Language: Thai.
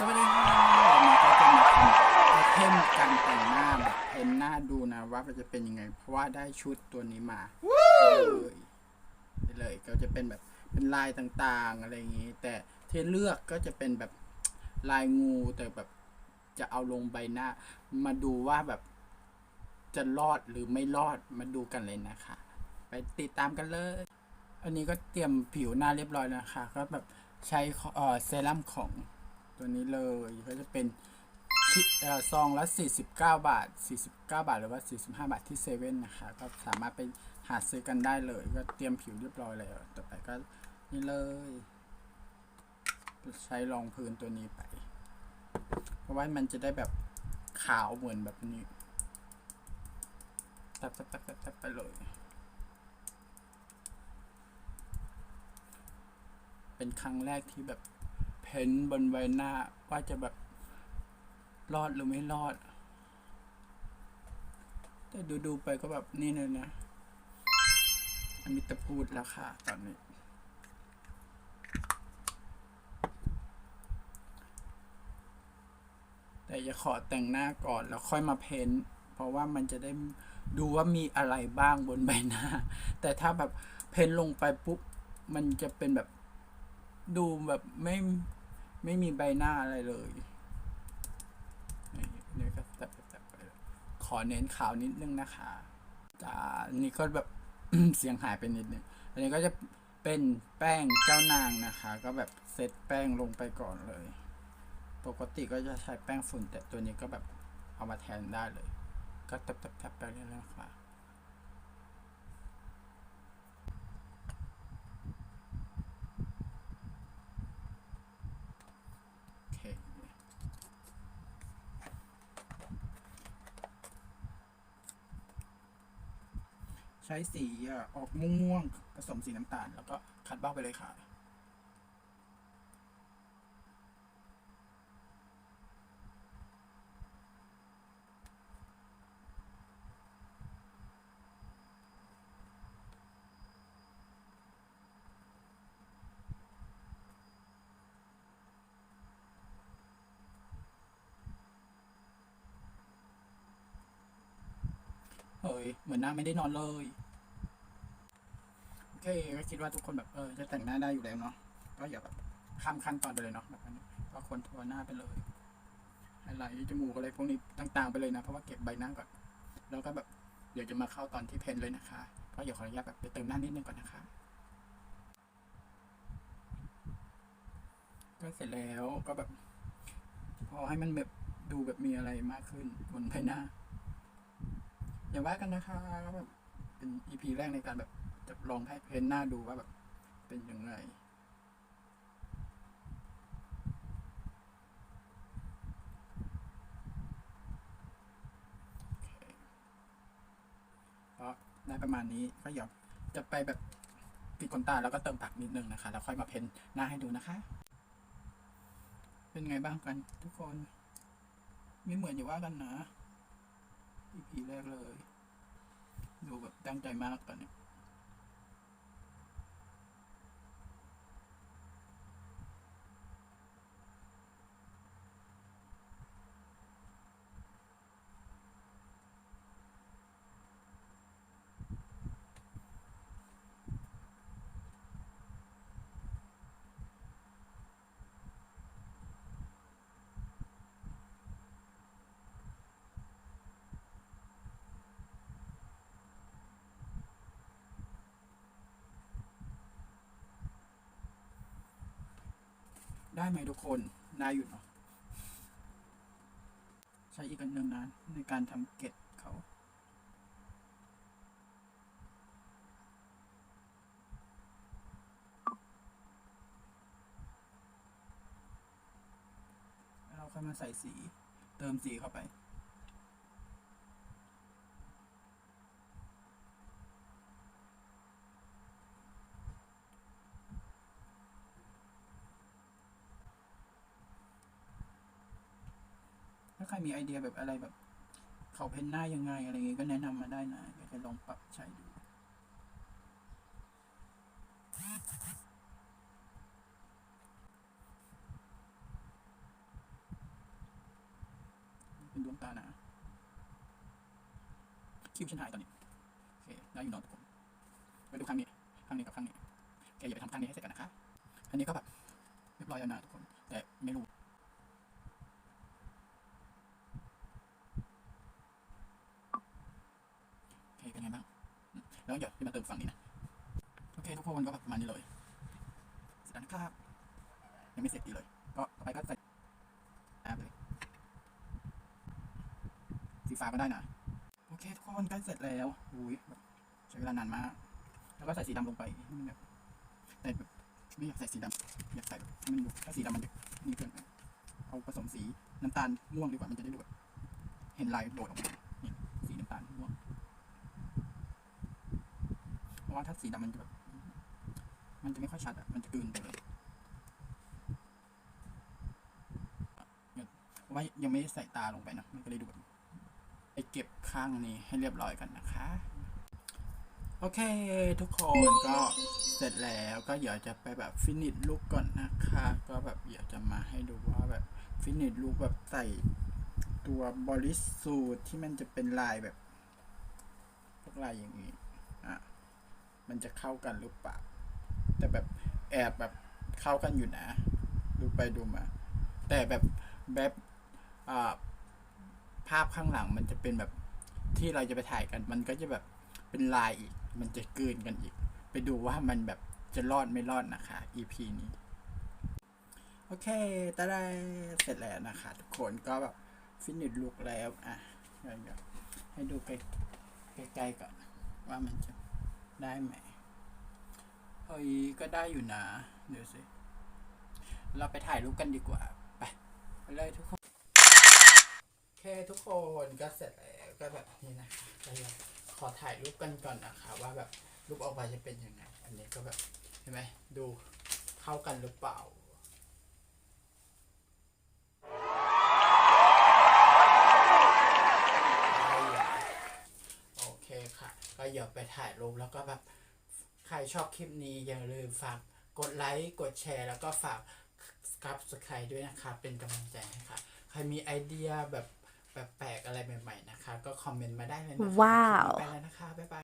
สวัสดีค่ะวันนี้ก็จะมาทำไอเทมการแต่งหน้าแบบเพ้นหน้าดูนะว่ามันจะเป็นยังไง เพราะว่าได้ชุดตัวนี้มาเลยเลยก็จะเป็นแบบเป็นลายต่างๆอะไรอย่างนี้ แต่ที่เลือกก็จะเป็นแบบลายงูแต่แบบจะเอาลงใบหน้า มาดูว่าแบบจะรอดหรือไม่รอดมาดูกันเลยนะคะ ไปติดตามกันเลย อันนี้ก็เตรียมผิวหน้าเรียบร้อยแล้วนะคะก็แบบใช้เซรั่มของ ตัวนี้เลยก็จะเป็นชิเอ่อซองละ 49 บาท 49 บาทหรือว่า 45 บาทที่เซเว่นนะคะ ก็สามารถไปหาซื้อกันได้เลย ก็เตรียมผิวเรียบร้อยแล้ว ต่อไปก็นี่เลย ใช้รองพื้นตัวนี้ไป เพราะว่ามันจะได้แบบขาวเหมือนแบบนี้ตบแตบแตบตบแตบไปเลย เป็นครั้งแรกที่แบบ เพ้นบนใบหน้าว่าจะแบบรอดหรือไม่รอด แต่ดูๆไปก็แบบนี่เลยนะอมิตพูดแล้วค่ะตอนนี้ แต่จะขอแต่งหน้าก่อนแล้วค่อยมาเพ้นเพราะว่ามันจะได้ดูว่ามีอะไรบ้างบนใบหน้า แต่ถ้าแบบเพ้นลงไปปุ๊บ มันจะเป็นแบบดูแบบไม่ ไม่มีใบหน้าอะไรเลยนี่นี่ก็แตะแตะไปขอเน้นขาวนิดนึงนะคะจ้านนี้ก็แบบเสียงหายไปนิดนึง อันนี้ก็จะเป็นแป้งเจ้านางนะคะ ก็แบบเซตแป้งลงไปก่อนเลย ปกติก็จะใช้แป้งฝุ่นแต่ตัวนี้ก็แบบเอามาแทนได้เลย ก็แตบๆๆไปเรื่อยๆนะคะ โอเค ใช้สีอะออกม่วงๆผสมสีน้ำตาล แล้วก็คัดเบ้าไปเลยค่ะ เฮ้ยเหมือนหน้าไม่ได้นอนเลย โอเค ก็คิดว่าทุกคนแบบเออจะแต่งหน้าได้อยู่แล้วเนาะ ก็อย่าแบบข้ามขั้นตอนไปเลยเนาะแบบนี้ก็ควรทัวหน้าไปเลยไฮไลท์จมูกอะไรพวกนี้ต่างๆไปเลยนะ เพราะว่าเก็บใบหน้าก่อน แล้วก็แบบเดี๋ยวจะมาเข้าตอนที่เพนเลยนะคะก็อย่าขออนุญาตแบบไปเติมหน้านิดนึงก่อนนะคะก็เสร็จแล้วก็แบบ พอให้มันแบบดูแบบมีอะไรมากขึ้นบนใบหน้า อย่าว่ากันนะคะแบบเป็นอีพีแรกในการแบบจะลองให้เพนหน้าดูว่าแบบ เป็นยังไงเคก็ได้ประมาณนี้ก็อย่าจะไปแบบปิดขนตาแล้วก็เติมผักนิดนึงนะคะ แล้วค่อยมาเพ้นหน้าให้ดูนะคะ เป็นไงบ้างกันทุกคน ไม่เหมือนอย่าว่ากันนะ EP แรกเลย ดูแบบตั้งใจมากตอนเนี้ ได้ไหมทุกคนได้อยู่เนาะใช้อีกอันหนึ่งนะในการทำเกล็ดเขาเราค่อยมาใส่สีเติมสีเข้าไป ใครมีไอเดียแบบอะไรแบบ เขาเพ้นหน้ายังไงอะไรเงี้ยก็แนะนำมาได้นะอยากจะลองปรับใช้ดูเป็นดวงตานะคิ้วฉันหายตอนนี้โอเคได้อยู่นอนทุกคนไปดูข้างนี้ข้างนี้กับข้างนี้แกอย่าไปทำข้างนี้ให้เสร็จกันนะคะอันนี้ก็แบบเรียบร้อยแล้วนะทุกคน แต่ไม่รู้โอเคเป็นไงบ้าง อืมแล้วเดี๋ยวจะมาเติมฝั่งนี้นะ โอเคทุกคนก็ประมาณนี้เลยเสร็จแล้วนะครับยังไม่เสร็จดีเลย ก็ต่อไปก็ใส่แอปเลยสีฟ้าก็ได้นะ โอเคทุกคนใกล้เสร็จแล้วอุ้ยใช้เวลานานมาก แล้วก็ใส่สีดำลงไปแบบแต่แบบไม่อยากใส่สีดำอยากใส่ให้มันดูถ้าสีดำมันจะนี่เกินไปเอาผสมสีน้ำตาลม่วงดีกว่ามันจะได้ดูแบบเห็นลายโดดออกมานี่สีน้ำตาลม่วง เพราะว่าถ้าสีดำมันจะแบบมันจะไม่ค่อยชัดอะ มันจะกลืนไปเลยว่ายังไม่ได้ใส่ตาลงไปนะ มันก็เลยดูแบบไปเก็บข้างนี้ให้เรียบร้อยกันนะคะ โอเค ทุกคนก็เสร็จแล้วก็เดี๋ยวจะไปแบบฟินิชลุกก่อนนะคะ ก็แบบเดี๋ยวจะมาให้ดูว่าแบบฟินิชลุกแบบใส่ตัวบริสูทที่มันจะเป็นลายแบบพวกลายอย่างนี้ มันจะเข้ากันหรือเปล่า แต่แบบแอบแบบเข้ากันอยู่นะ ดูไปดูมา แต่แบบแบบภาพข้างหลังมันจะเป็นแบบที่เราจะไปถ่ายกัน มันก็จะแบบเป็นลายอีก มันจะกลืนกันอีก ไปดูว่ามันแบบจะรอดไม่รอดนะคะ EP นี้ โอเคตาได้เสร็จแล้วนะคะ ทุกคนก็แบบฟินิชลุกแล้ว อะเดี๋ยวให้ดูใกล้ใกลๆก่อนว่ามันจะ ได้ไหมเฮ้ยก็ได้อยู่นะ เดี๋ยวสิ เราไปถ่ายรูปกันดีกว่า ไปไปเลยทุกคนโอเคทุกคนก็เสร็จแล้วก็แบบนี้นะขอถ่ายรูปกันก่อนนะคะว่าแบบรูปออกมาจะเป็นยังไง อันนี้ก็แบบเห็นไหมดูเข้ากันหรือเปล่า ค่ะก็อย่าไปถ่ายรูปแล้วก็แบบใครชอบคลิปนี้อย่าลืมฝากกดไลค์กดแชร์ แล้วก็ฝาก subscribe ด้วยนะคะเป็นกำลังใจให้ค่ะ ใครมีไอเดียแบบแปลกๆอะไรใหม่ๆนะคะ ก็คอมเมนต์มาได้เลยนะคะว้าวคลิปนี้ไปแล้วนะคะ บ๊ายบาย